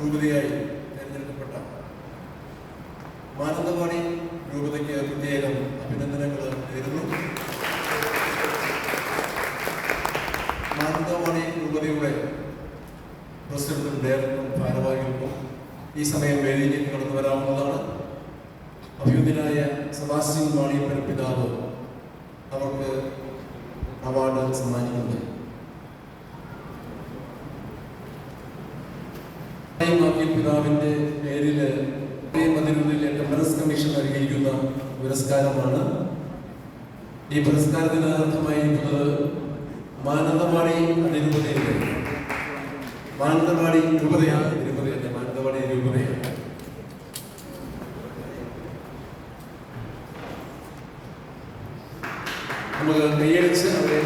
രൂപതയായി തിരഞ്ഞെടുക്കപ്പെട്ട മാനന്തവാടി രൂപതയ്ക്ക് പ്രത്യേകം അഭിനന്ദനങ്ങൾ നേരുന്നു. മാനന്തവാടി രൂപതയുടെ പ്രസിഡന്റും ഡയറക്ടറും ഭാരവാഹികൾക്കും ഈ സമയം വേദിയിലേക്ക് കടന്നു വരാവുന്നതാണ്. അഭിയുദ്ധനായ സെബാസ്റ്റ്യൻ മാണിയുടെ പിതാവ് അവർക്ക് അവാർഡ് സമ്മാനിക്കുന്നത് മാക്കിയ പിതാവിന്റെ പേരിൽ മതിരൂരിലെ ടെമ്പറൻസ് കമ്മീഷൻ നൽകിയിരിക്കുന്ന പുരസ്കാരമാണ്. ഈ പുരസ്കാരത്തിന് അർത്ഥമായിരിക്കുന്നത് മാനന്തവാടി അതിരൂപതയുടെ മാനന്തവാടി രൂപതയാണ് രൂപതയല്ല മാനന്തവാടി രൂപതയാണ് നമുക്ക് കൈയടിച്ച് അവരെ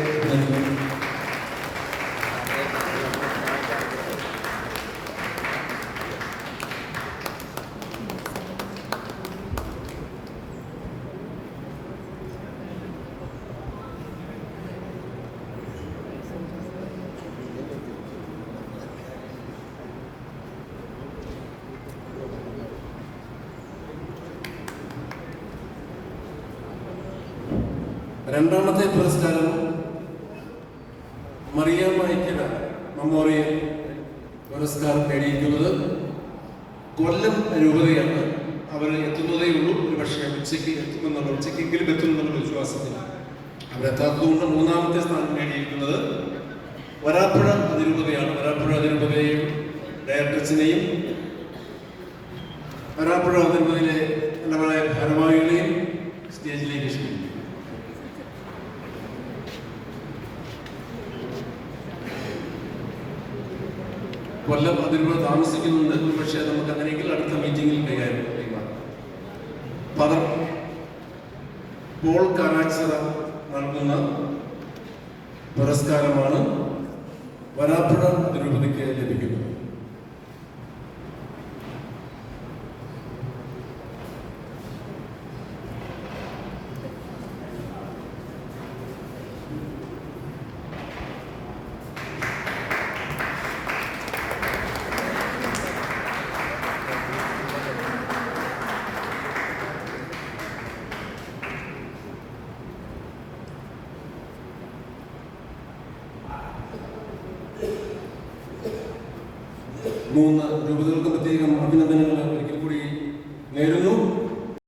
രണ്ടാമത്തെ പുരസ്കാരം മറിയ മൈക്കല മെമ്മോറിയൽ പുരസ്കാരം നേടിയിരിക്കുന്നത് കൊല്ലം രൂപതയാണ്. അവർ എത്തുന്നതേ ഉള്ളൂ. ഒരു പക്ഷേ ഉച്ചയ്ക്ക് എത്തുമെന്നുള്ള ഉച്ചയ്ക്കെങ്കിലും എത്തുമെന്നുള്ള വിശ്വാസത്തിൽ അവരെത്താത്തതുകൊണ്ട് മൂന്നാമത്തെ സ്ഥാനം നേടിയിരിക്കുന്നത് വരാപ്പുഴ അതിരൂപതയാണ്. വരാപ്പുഴ അതിരൂപതയെയും ഡയറക്ടർസിനെയും വരാപ്പുഴ അതിരൂപതയിലെ നല്ലവരായ ഭാരവാഹികളെയും സ്റ്റേജിലേക്ക് ക്ഷണിക്കുന്നു. കൊല്ലം അതിരൂപ താമസിക്കുന്നുണ്ട്. പക്ഷേ നമുക്ക് അങ്ങനെയെങ്കിൽ അടുത്ത മീറ്റിംഗിൽ കൈകാര്യം ഫാദർ പോൾ കറാച്ചറ നൽകുന്ന പുരസ്കാരമാണ് വരാപ്പുഴ തിരുപതിക്ക് ലഭിക്കുന്നത്. മൂന്ന് രൂപതകൾക്ക് പ്രത്യേകം അഭിനന്ദനങ്ങൾ ഒരിക്കൽ കൂടി നേരുന്നു.